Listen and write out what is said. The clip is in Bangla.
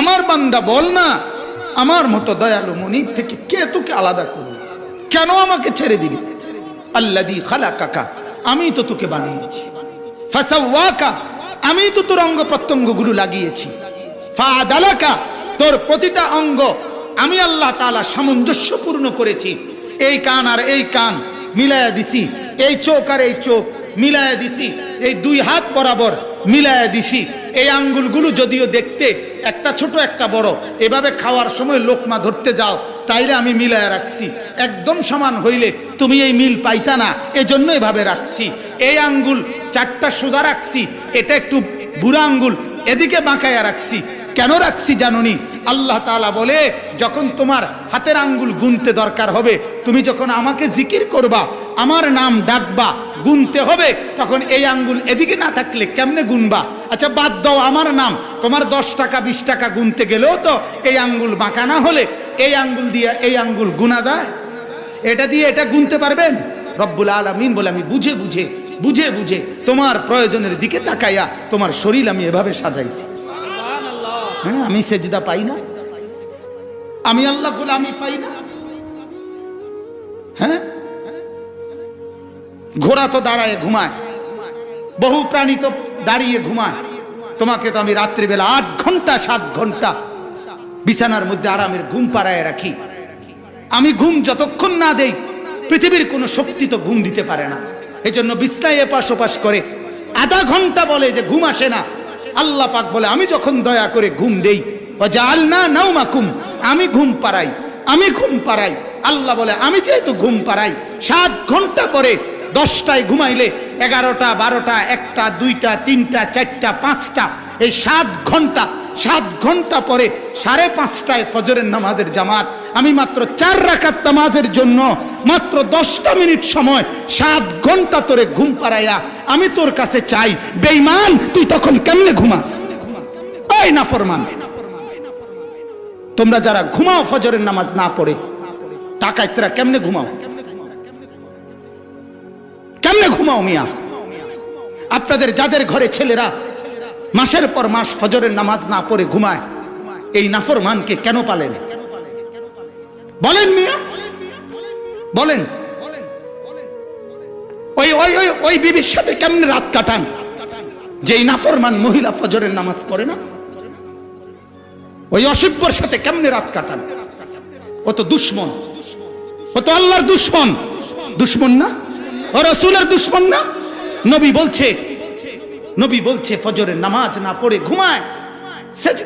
আমার বান্দা বল না, আমার মতো দয়ালু মনির থেকে কে তোকে আলাদা করবে? কেন আমাকে ছেড়ে দিবি? আল্লাদি খালা কাকা আমি তো তোকে বানিয়েছি। ফাসাওয়াকা, আমি তো তোর অঙ্গ প্রত্যঙ্গগুলো লাগিয়েছি। ফাদালাকা তোর প্রতিটা অঙ্গ আমি আল্লাহ তাআলা সামঞ্জস্যপূর্ণ করেছি। এই কান আর এই কান মিলায়া দিছি, এই চোখ আর এই চোখ মিলায়া দিছি, এই দুই হাত বরাবর মিলায়া দিছি। এই আঙ্গুলগুলো যদিও দেখতে একটা ছোট, একটা বড়। এভাবে খাওয়ার সময় লোকমা ধরতে যাও, তাইলে আমি মিলায়া রাখছি। একদম সমান হইলে তুমি এই মিল পাইতা না, এজন্য এভাবে রাখছি। এই আঙ্গুল, চারটা সোজা রাখছি, এটা একটু বুড়া আঙ্গুল, এদিকে বাঁকায়া রাখছি। কেন রাখছি জানুনি? আল্লাহ তাআলা বলে, যখন তোমার হাতের আঙ্গুল গুনতে দরকার হবে, তুমি যখন আমাকে জিকির করবা আমার নাম ডাকবা, গুনতে হবে, তখন এই আঙ্গুল এদিকে না থাকলে কেমনে গুনবা? আচ্ছা বাদ দাও আমার নাম, তোমার দশ টাকা, বিশ টাকা গুনতে গেলেও তো এই আঙ্গুল বাঁকা না হলে এই আঙ্গুল দিয়ে এই আঙ্গুল গুনা যায়। এটা দিয়ে এটা গুনতে পারবেন? রব্বুল আলমিন বলে আমি বুঝে বুঝে বুঝে বুঝে তোমার প্রয়োজনের দিকে তাকাইয়া তোমার শরীর আমি এভাবে সাজাইছি। হ্যাঁ আমি সেজদা পাই না। আমি আল্লাহ বলে আমি পাই না। হ্যাঁ? ঘোড়া তো দাঁড়ায়, ঘুমায়। বহু প্রাণী তো দাঁড়িয়ে ঘুমায়। তোমাকে তো আমি রাত্রিবেলা আট ঘণ্টা, সাত ঘণ্টা বিছানার মধ্যে আরামের ঘুম পাড়ায় রাখি। আমি ঘুম যতক্ষণ না দেই, পৃথিবীর কোনো শক্তি তো ঘুম দিতে পারে না। এই জন্য বিছনায় এপাশ ওপাশ করে আধা ঘণ্টা বলে যে ঘুম আসে না। আল্লাহ পাক বলে, আমি যখন দয়া করে ঘুম দেই জাল না নাও মাকুম আমি ঘুম পাড়াই, আমি ঘুম পাড়াই। আল্লাহ বলে, আমি যেহেতু ঘুম পাড়াই, সাত ঘণ্টা পরে দশটায় ঘুমাইলে এগারোটা, বারোটা, একটা, দুইটা, তিনটা, চারটা, পাঁচটা। এই সাত ঘণ্টা সাত ঘণ্টা পরে সাড়ে পাঁচটায় ফজরের নামাজের জামাত। আমি মাত্র চার রাকাত নামাজের জন্য মাত্র দশটা মিনিট সময় সাত ঘণ্টা তোরে ঘুম পাড়াইয়া আমি তোর কাছে চাই। বেইমান তুই তখন কেমনে ঘুমাস? ওই না ফরমান তোমরা যারা ঘুমাও ফজরের নামাজ না পড়ে টাকায় তোরা কেমনে ঘুমাও? কেমনে ঘুমাও মিয়া? আপনাদের যাদের ঘরে ছেলেরা মাসের পর মাস ফজরের নামাজ না পড়ে ঘুমায়, এই নাফরমানকে কেন পালেন? বলেন মিয়া। বলেন। ওই ওই ওই ওই বিবির সাথে কেমনে রাত কাটান? যে এই নাফরমান মহিলা ফজরের নামাজ পড়ে না? ওই অসভ্যর সাথে কেমনে রাত কাটান? ও তো দুশ্মন। ও তো আল্লাহর দুশ্মন। দুশ্মন না? ও রসুলের দুশ্মন না? নবী বলছে নবী বলছে ফজরের নামাজ না পড়ে ঘুমায়। সেজদা